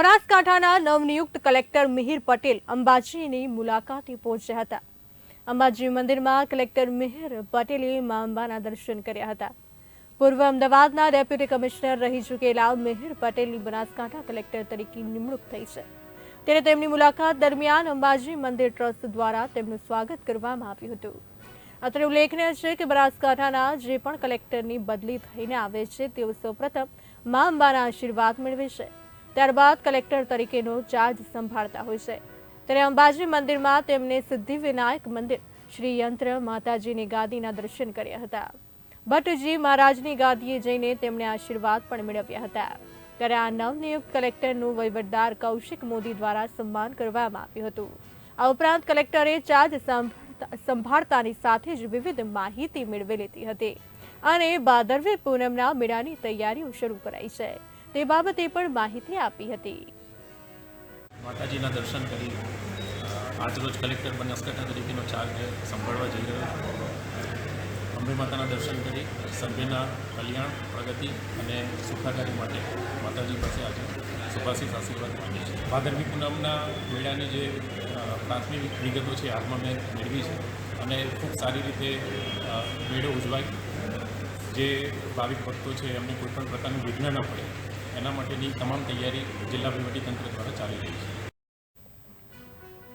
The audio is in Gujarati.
બનાસકાંઠાના નવનિયુક્ત કલેક્ટર મિહિર પટેલ અંબાજીની મુલાકાતે પહોંચ્યા હતા. અંબાજી મંદિરમાં કલેક્ટર મિહિર પટેલે મા અંબાના દર્શન કર્યા હતા. પૂર્વ અમદાવાદના ડેપ્યુટી કમિશનર રહી ચૂકેલા મિહિર પટેલની બનાસકાંઠા કલેક્ટર તરીકે નિમણૂક થઈ છે. ત્યારે તેમની મુલાકાત દરમિયાન અંબાજી મંદિર ટ્રસ્ટ દ્વારા તેમનું સ્વાગત કરવામાં આવ્યું હતું. અત્રે ઉલ્લેખનીય છે કે બનાસકાંઠાના જે પણ કલેક્ટરની બદલી થઈને આવે છે, તેઓ સૌપ્રથમ મા અંબાના આશીર્વાદ મેળવે છે. ત્યારબાદ કલેક્ટર તરીકેનો ચાર્જ સંભાળતા હોય છે. ત્યારે અંબાજી મંદિરમાં તેમને સિદ્ધિવિનાયક મંદિર શ્રી યંત્ર માતાજીની ગાદીના દર્શન કર્યા હતા. ભટ્ટજી મહારાજની ગાદીએ જઈને તેમણે આશીર્વાદ પણ મેળવ્યા હતા. ત્યારે આ નવનિયુક્ત કલેક્ટરનું વહીવટદાર કૌશિક મોદી દ્વારા સન્માન કરવામાં આવ્યું હતું. આ ઉપરાંત કલેક્ટરે ચાર્જ સંભાળતાની સાથે જ વિવિધ માહિતી મેળવી લીધી હતી અને ભાદરવી પૂનમના મેળાની તૈયારીઓ શરૂ કરાઈ છે. તે બાબતે પણ માહિતી આપી હતી. માતાજીના દર્શન કરી આજરોજ કલેક્ટર બનાસકાંઠા તરીકેનો ચાર્જ સંભાળવા જઈ રહ્યો અંબે માતાના દર્શન કરી, સભ્યના કલ્યાણ, પ્રગતિ અને સુખાકારી માટે માતાજી પાસે આજે સુભાષિત આશીર્વાદ માંગે છે. ભાદરવી પૂનમના મેળાની જે પ્રાથમિક વિગતો છે હાલમાં મેં મેળવી છે અને ખૂબ સારી રીતે મેળો ઉજવાય. જે ભાવિક ભક્તો છે, એમને કોઈપણ પ્રકારનું વિઘ્ન ન પડે. એના માટેની તમામ તૈયારી જિલ્લા વહીવટીતંત્ર દ્વારા ચાલી રહી છે.